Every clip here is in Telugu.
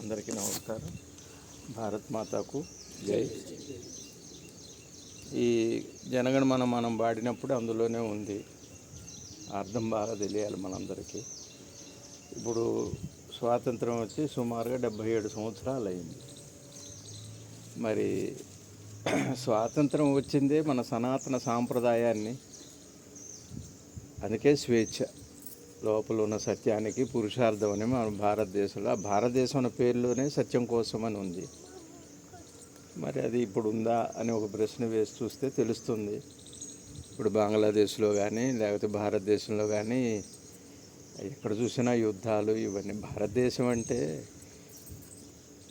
అందరికీ నమస్కారం. భారత్ మాతకు జై. ఈ జనగణమన మనం పాడినప్పుడు అందులోనే ఉంది. అర్థం బాగా తెలియాలి మనందరికీ. ఇప్పుడు స్వాతంత్రం వచ్చి సుమారుగా డెబ్భై ఏడు సంవత్సరాలు అయింది మరి స్వాతంత్రం వచ్చిందే మన సనాతన సాంప్రదాయాన్ని. అందుకే స్వేచ్ఛ. లోపల ఉన్న సత్యానికి పురుషార్థం అని మన భారతదేశంలో. ఆ భారతదేశం అనే పేరులోనే సత్యం కోసం అని ఉంది. మరి అది ఇప్పుడు ఉందా అని ఒక ప్రశ్న వేసి చూస్తే తెలుస్తుంది. ఇప్పుడు బంగ్లాదేశ్లో కానీ లేకపోతే భారతదేశంలో కానీ ఎక్కడ చూసినా యుద్ధాలు ఇవన్నీ. భారతదేశం అంటే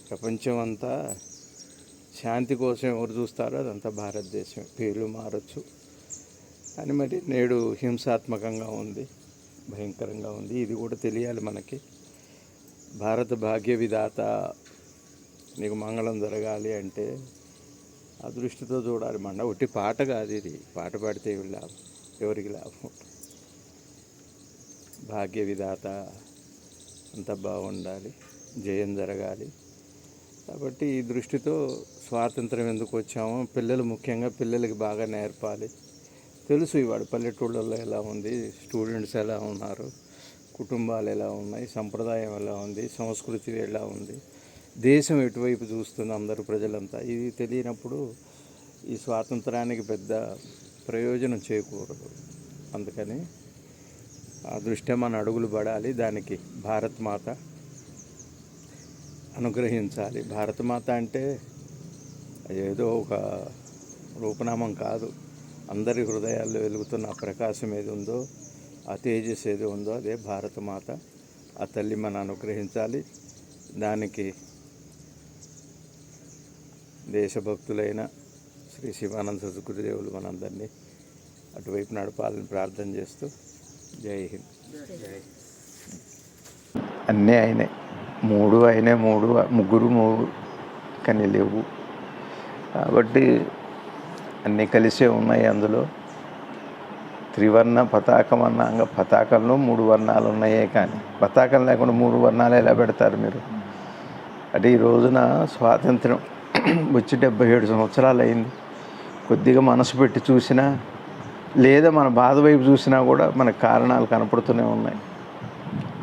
ప్రపంచం అంతా శాంతి కోసం ఎవరు చూస్తారో అదంతా భారతదేశం పేర్లు మారచ్చు. అని మరి నేడు హింసాత్మకంగా ఉంది. భయంకరంగా ఉంది. ఇది కూడా తెలియాలి మనకి. భారత భాగ్య విధాత నీకు మంగళం జరగాలి అంటే ఆ దృష్టితో చూడాలి. మండ ఒట్టి పాట కాదు ఇది. పాట పాడితే ఏమి లాభం? ఎవరికి లాభం? భాగ్య విధాత అంత బాగుండాలి. జయం జరగాలి. కాబట్టి ఈ దృష్టితో స్వాతంత్రం ఎందుకు వచ్చామో పిల్లలు ముఖ్యంగా పిల్లలకి బాగా నేర్పాలి. తెలుసు ఇవాడు పల్లెటూళ్ళల్లో ఎలా ఉంది స్టూడెంట్స్ ఎలా ఉన్నారు కుటుంబాలు ఎలా ఉన్నాయి సంప్రదాయం ఎలా ఉంది సంస్కృతి ఎలా ఉంది దేశం ఎటువైపు చూస్తుంది అందరు ప్రజలంతా. ఇది తెలియనప్పుడు ఈ స్వాతంత్రానికి పెద్ద ప్రయోజనం చేకూరదు. అందుకని ఆ దృష్ట్యా మన అడుగులు పడాలి దానికి భారత్ మాత అనుగ్రహించాలి. భారత మాత అంటే ఏదో ఒక రూపనామం కాదు. అందరి హృదయాల్లో వెలుగుతున్న ఆ ప్రకాశం ఏది ఉందో ఆ తేజస్ ఏది ఉందో అదే భారతమాత. ఆ తల్లి మన అనుగ్రహించాలి. దానికి దేశభక్తులైన శ్రీ శివానంద సద్గురుదేవులు మనందరినీ అటువైపు నడపాలని ప్రార్థన చేస్తూ జై హింద్. అన్నీ అయినాయి. మూడు అయినాయి మూడు ముగ్గురు మూడు కానీ లేవు. కాబట్టి అన్నీ కలిసే ఉన్నాయి అందులో. త్రివర్ణ పతాకం అన్నాక పతాకంలో మూడు వర్ణాలు ఉన్నాయే కానీ పతాకం లేకుండా మూడు వర్ణాలు ఎలా పెడతారు మీరు? అంటే ఈ రోజున స్వాతంత్రం వచ్చి డెబ్బై ఏడు సంవత్సరాలు అయింది. కొద్దిగా మనసు పెట్టి చూసినా లేదా మన బాధ వైపు చూసినా కూడా మనకు కారణాలు కనపడుతూనే ఉన్నాయి.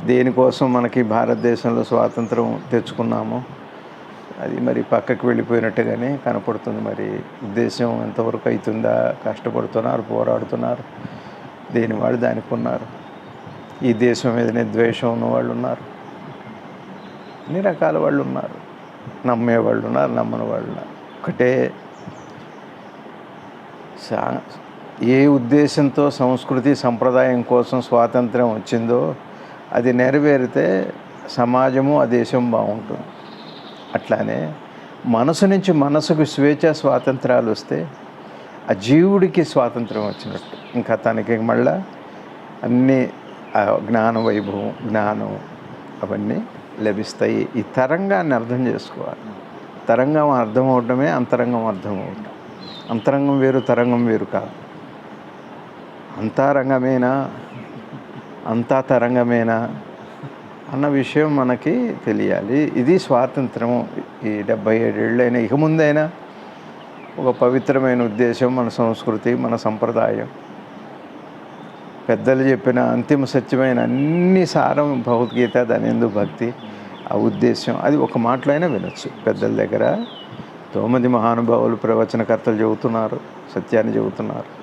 దేనికోసం మనకి భారతదేశంలో స్వాతంత్రం తెచ్చుకున్నామో అది మరి పక్కకి వెళ్ళిపోయినట్టుగానే కనపడుతుంది మరి. ఉద్దేశం ఎంతవరకు అవుతుందా కష్టపడుతున్నారు పోరాడుతున్నారు దేని వాళ్ళు దానికి ఉన్నారు ఈ దేశం మీదనే ద్వేషం ఉన్న వాళ్ళు ఉన్నారు అన్ని రకాల వాళ్ళు ఉన్నారు నమ్మే వాళ్ళు ఉన్నారు నమ్మని వాళ్ళు ఉన్నారు ఒకటే సా ఏ ఉద్దేశంతో సంస్కృతి సంప్రదాయం కోసం స్వాతంత్రం వచ్చిందో అది నెరవేరితే సమాజము ఆ దేశం బాగుంటుంది. అట్లానే మనసు నుంచి మనసుకు స్వేచ్ఛ స్వాతంత్రాలు వస్తే ఆ జీవుడికి స్వాతంత్రం వచ్చినట్టు. ఇంకా తనకి మళ్ళా అన్ని జ్ఞాన వైభవం జ్ఞానం అవన్నీ లభిస్తాయి. ఈ తరంగాన్ని అర్థం చేసుకోవాలి. తరంగం అర్థం అవడమే అంతరంగం అర్థం అవడం అంతరంగం వేరు తరంగం వేరు కాదు. అంతారంగమేనా అంతా తరంగమేనా? అన్న విషయం మనకి తెలియాలి. ఇది స్వాతంత్రము. ఈ డెబ్బై ఏడేళ్ళైనా ఇక ముందైనా ఒక పవిత్రమైన ఉద్దేశం మన సంస్కృతి మన సంప్రదాయం. పెద్దలు చెప్పిన అంతిమ సత్యమైన అన్ని సారం భగవద్గీత దాని భక్తి ఆ ఉద్దేశం. అది ఒక మాటలైనా వినొచ్చు. పెద్దల దగ్గర తొమ్మిది మహానుభావులు ప్రవచనకర్తలు చెబుతున్నారు సత్యాన్ని చెబుతున్నారు.